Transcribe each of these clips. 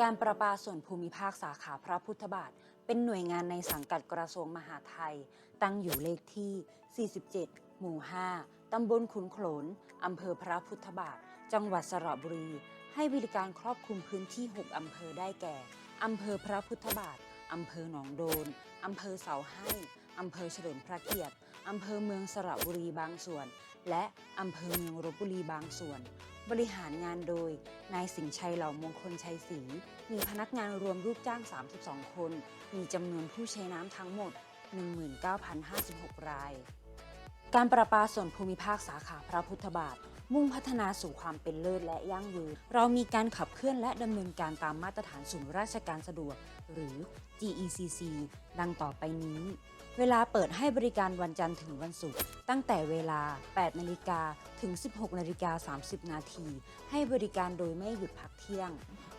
การประปาส่วนภูมิภาคสาขาพระพุทธบาท เป็นหน่วยงานในสังกัดกระทรวงมหาดไทย ตั้งอยู่เลขที่ 47 หมู่ 5 ตำบลขุนโขลน อำเภอพระพุทธบาท จังหวัดสระบุรี ให้บริการครอบคลุมพื้นที่ 6 อำเภอได้แก่ อำเภอพระพุทธบาท อำเภอหนองโดน อำเภอเสาให้ อำเภอเฉลิมพระเกียรติ อำเภอเมืองสระบุรีบางส่วน และอำเภอเมืองลบบุรีบางส่วน บริหารงานโดย นายสิงห์ชัยเหล่ามงคลชัยศรีมีพนักงานรวมลูกจ้าง 32 คน มีจำนวนผู้ใช้น้ำทั้งหมด 19,056 ราย การประปาส่วนภูมิภาคสาขาพระพุทธบาท มุ่งพัฒนาสู่ความเป็นเลิศและยั่งยืน เรามีการขับเคลื่อนและดำเนินการตามมาตรฐานศูนย์ราชการสะดวก หรือ GECC ดังต่อไปนี้ เวลาเปิดให้บริการวันจันทร์ถึงวันศุกร์ตั้งแต่เวลา 8 นาฬิกาถึง 16 นาฬิกา 30 นาที ให้บริการโดยไม่หยุดพักเที่ยง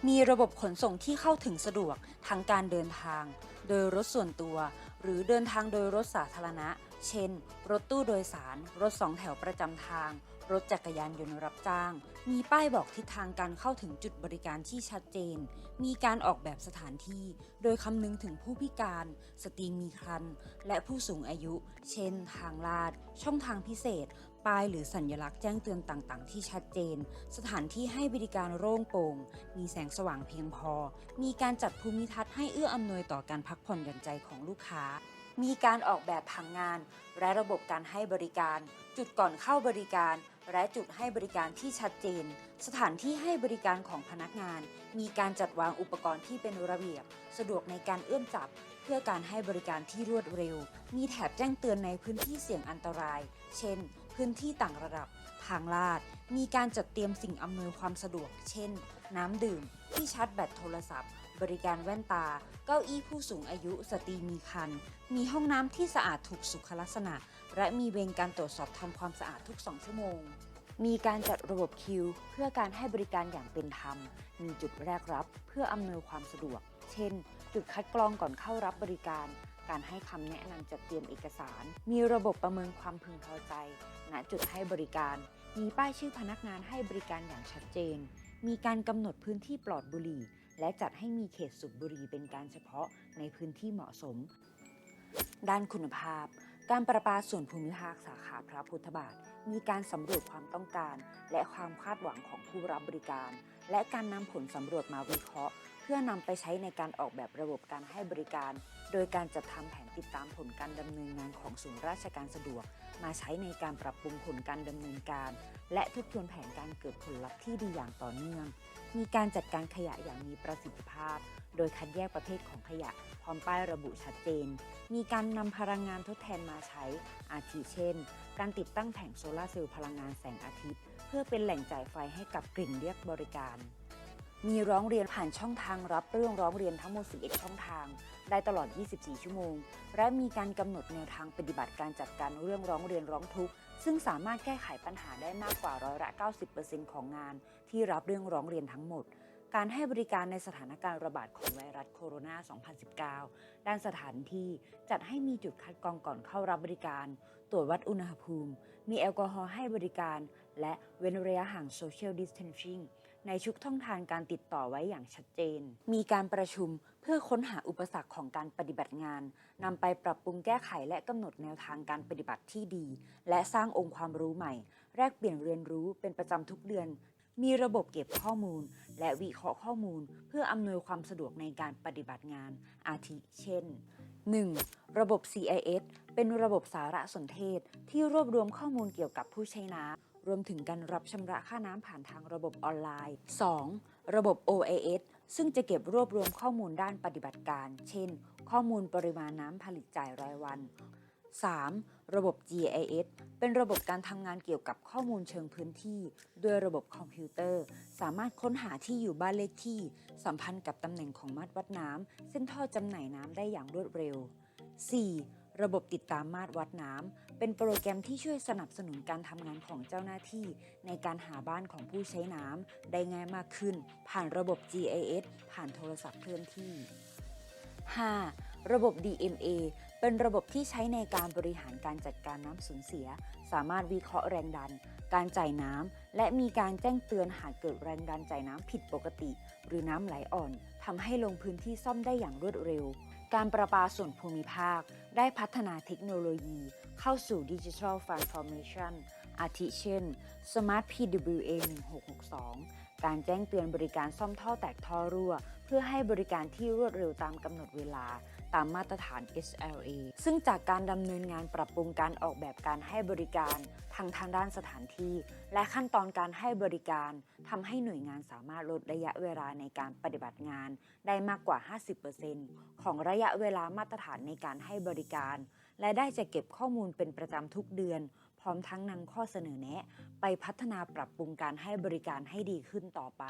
มีระบบขนส่งที่เข้าถึงสะดวกทั้งการเดินทาง โดยรถส่วนตัว หรือเดินทางโดยรถสาธารณะ เช่น รถตู้โดยสาร รถสองแถวประจำทาง รถจักรยานยนต์รับจ้าง มีป้ายบอกทิศทางการเข้าถึงจุดบริการที่ชัดเจน มีการออกแบบสถานที่ โดยคำนึงถึงผู้พิการ สตรีมีครรภ์และผู้สูงอายุ เช่น ทางลาด ช่องทางพิเศษ ป้ายหรือสัญลักษณ์แจ้งเตือนต่างๆ ที่ชัดเจน สถานที่ให้บริการโล่งโปร่ง มีแสงสว่างเพียงพอ มีการจัดภูมิทัศน์ให้เอื้ออำนวยต่อการพักผ่อนหย่อนใจของลูกค้า มีการออกแบบผังงาน และระบบการให้บริการ จุดก่อนเข้าบริการ และจุดให้บริการที่ชัดเจน สถานที่ให้บริการของพนักงาน มีการจัดวางอุปกรณ์ที่เป็นระเบียบ สะดวกในการเอื้อมจับ เพื่อการให้บริการที่รวดเร็ว มีแถบแจ้งเตือนในพื้นที่เสี่ยงอันตราย เช่น พื้นที่ต่างระดับ ทางลาด มีการจัดเตรียมสิ่งอำนวยความสะดวก เช่น น้ำดื่ม ที่ชาร์จแบตโทรศัพท์ บริการแว่นตา เก้าอี้ผู้สูงอายุสตรีมีครรภ์มีห้องน้ำที่สะอาดถูกสุขลักษณะ และมีเวรการตรวจสอบทำความสะอาดทุก 2 ชั่วโมง มีการจัดระบบคิว เพื่อการให้บริการอย่างเป็นธรรม มีจุดแรกรับเพื่ออำนวยความสะดวก เช่น จุดคัดกรองก่อนเข้ารับบริการการให้คำแนะนำจัดเตรียมเอกสาร มีระบบประเมินความพึงพอใจ ณ จุดให้บริการ มีป้ายชื่อพนักงานให้บริการอย่างชัดเจน มีการกำหนดพื้นที่ปลอดบุหรี่ และจัดให้มีเขตสูบบุหรี่เป็นการเฉพาะในพื้นที่เหมาะสม ด้านคุณภาพ การประปาส่วนภูมิภาคสาขาพระพุทธบาท มีการสำรวจความต้องการ และความคาดหวังของผู้รับบริการ และการนำผลสำรวจมาวิเคราะห์ เพื่อนำไปใช้ในการออกแบบระบบการให้บริการ โดยการจัดทำแผนติดตามผลการดำเนินงานของศูนย์ราชการสะดวก มาใช้ในการปรับปรุงผลการดำเนินการ และทบทวนแผนการเกิดผลลัพธ์ที่ดีอย่างต่อเนื่อง มีการจัดการขยะอย่างมีประสิทธิภาพ โดยคัดแยกประเภทของขยะ พร้อมป้ายระบุชัดเจน มีการนำพลังงานทดแทนมาใช้ อาทิเช่น การติดตั้งแผงโซลาร์เซลล์พลังงานแสงอาทิตย์ เพื่อเป็นแหล่งจ่ายไฟให้กับกลิ่นเรียกบริการ มีร้องเรียนผ่านช่องทางรับเรื่องร้องเรียนทั้งหมด 11 ช่องทาง ได้ตลอด 24 ชั่วโมง และมีการกำหนดแนวทางปฏิบัติการจัดการเรื่องร้องเรียนร้องทุกข์ ซึ่งสามารถแก้ไขปัญหาได้มากกว่าร้อยละ 90%ของงาน ที่รับเรื่องร้องเรียนทั้งหมด การให้บริการในสถานการณ์ระบาดของไวรัสโคโรนา 2019 ด้านสถานที่จัดให้มีจุดคัดกรองก่อนเข้ารับบริการ ตรวจวัดอุณหภูมิ มีแอลกอฮอล์ให้บริการ และเว้นระยะห่าง Social Distancing ในชุกท่องทางการติดต่อไว้อย่างชัดเจน มีการประชุมเพื่อค้นหาอุปสรรคของการปฏิบัติงานนำไปปรับปรุงแก้ไขและกำหนดแนวทางการปฏิบัติที่ดี และสร้างองค์ความรู้ใหม่ แลกเปลี่ยนเรียนรู้เป็นประจำทุกเดือน มีระบบเก็บข้อมูล และวิเคราะห์ข้อมูล เพื่ออำนวยความสะดวกในการปฏิบัติงาน อาทิเช่น 1. ระบบ CIS เป็นระบบสารสนเทศที่รวบรวมข้อมูลเกี่ยวกับผู้ใช้น้ำ รวมถึงการรับชำระค่าน้ำผ่านทางระบบออนไลน์ 2. ระบบ OAS ซึ่งจะเก็บรวบรวมข้อมูลด้านปฏิบัติการ เช่น ข้อมูลปริมาณน้ำผลิตจ่ายรายวัน 3. ระบบ GIS เป็นระบบการทำงานเกี่ยวกับข้อมูลเชิงพื้นที่ ด้วยระบบคอมพิวเตอร์ สามารถค้นหาที่อยู่บ้านเลขที่ สัมพันธ์กับตำแหน่งของมาตรวัดน้ำเส้นท่อจำหน่ายน้ำได้อย่างรวดเร็ว 4. ระบบติดตามมาตรวัดน้ำเป็นโปรแกรมที่ช่วยสนับสนุนการทำงานของเจ้าหน้าที่ ในการหาบ้านของผู้ใช้น้ำได้ง่ายมากขึ้น ผ่านระบบ GIS ผ่านโทรศัพท์เคลื่อนที่ 5. ระบบ DMA เป็นระบบที่ใช้ในการบริหารการจัดการน้ำสูญเสีย สามารถวิเคราะห์แรงดัน การจ่ายน้ำ และมีการแจ้งเตือนหากเกิดแรงดันจ่ายน้ำผิดปกติ หรือน้ำไหลอ่อนทำให้ลงพื้นที่ซ่อมได้อย่างรวดเร็ว การประปาส่วนภูมิภาค ได้พัฒนาเทคโนโลยีเข้าสู่ดิจิทัล Transformation อาทิเช่น Smart PWA 1662 การแจ้งเตือนบริการซ่อมท่อแตกท่อรั่ว เพื่อให้บริการที่รวดเร็วตามกำหนดเวลา ตามมาตรฐาน SLA ซึ่งจากการดำเนินงานปรับปรุงการออกแบบการให้บริการทางทางด้านสถานที่ และขั้นตอนการให้บริการทำให้หน่วยงานสามารถลดระยะเวลาในการปฏิบัติงาน ได้มากกว่า 50%ของระยะเวลามาตรฐานในการให้บริการ และได้จะเก็บข้อมูลเป็นประจำทุกเดือน พร้อมทั้งนำข้อเสนอแนะ ไปพัฒนาปรับปรุงการให้บริการให้ดีขึ้นต่อไป